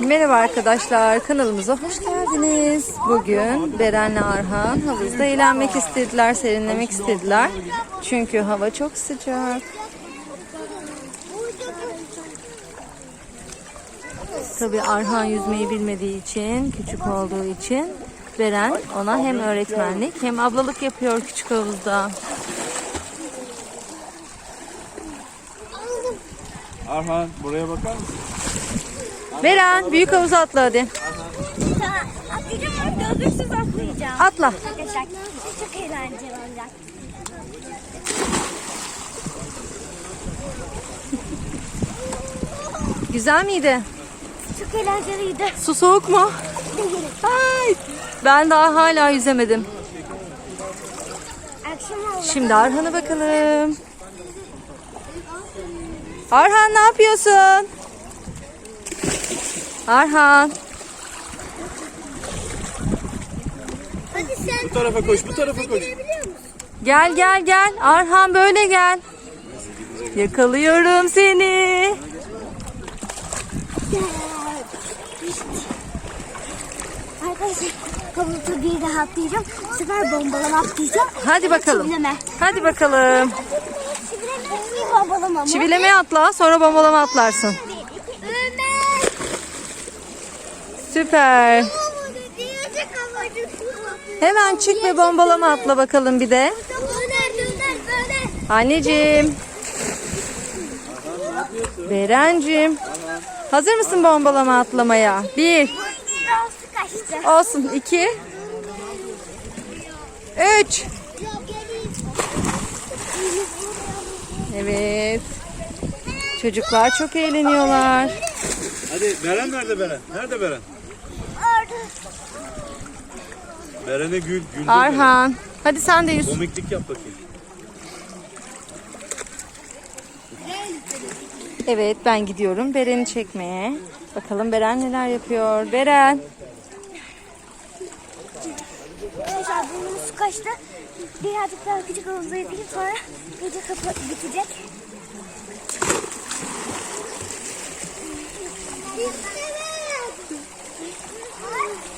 Merhaba arkadaşlar, kanalımıza hoş geldiniz. Bugün Beren'le Arhan havuzda eğlenmek istediler, serinlemek istediler. Çünkü hava çok sıcak. Tabii Arhan yüzmeyi bilmediği için, küçük olduğu için Beren ona hem öğretmenlik hem ablalık yapıyor küçük havuzda. Arhan buraya bakar mısın? Beren büyük havuza atla hadi. Atlayacağım ama gözlüksüz atlayacağım. Atla. Çok eğlenceli olacak. Güzel miydi? Çok eğlenceliydi. Su soğuk mu? Ay, ben daha hala yüzemedim. Akşam oldu. Şimdi Arhan'a bakalım. Arhan ne yapıyorsun? Arhan. Hadi sen Bu tarafa koş, bu tarafa koş. Gel gel gel. Arhan böyle gel. Yakalıyorum seni. Arkadaşlar bir daha atlayacağım. Bu sefer bombalama atlayacağım. Hadi bakalım. Çivileme. Hadi bakalım. Çivileme. atla sonra bombalama atlarsın. Süper. Hemen çık ve bombalama atla bakalım bir de. Anneciğim. Berencim. Hazır mısın bombalama atlamaya? Bir. Olsun. iki. Üç. Evet. Çocuklar çok eğleniyorlar. Hadi Beren nerede Beren? Nerede Beren? Beren'e gül, gül. Arhan. Hadi sen de yüz. Komiklik yap bakayım. Evet ben gidiyorum Beren'i çekmeye. Bakalım Beren neler yapıyor. Beren. Arkadaşlar burnum su kaçtı. Birazcık daha küçük havuza yapayım sonra gece kapı bitecek.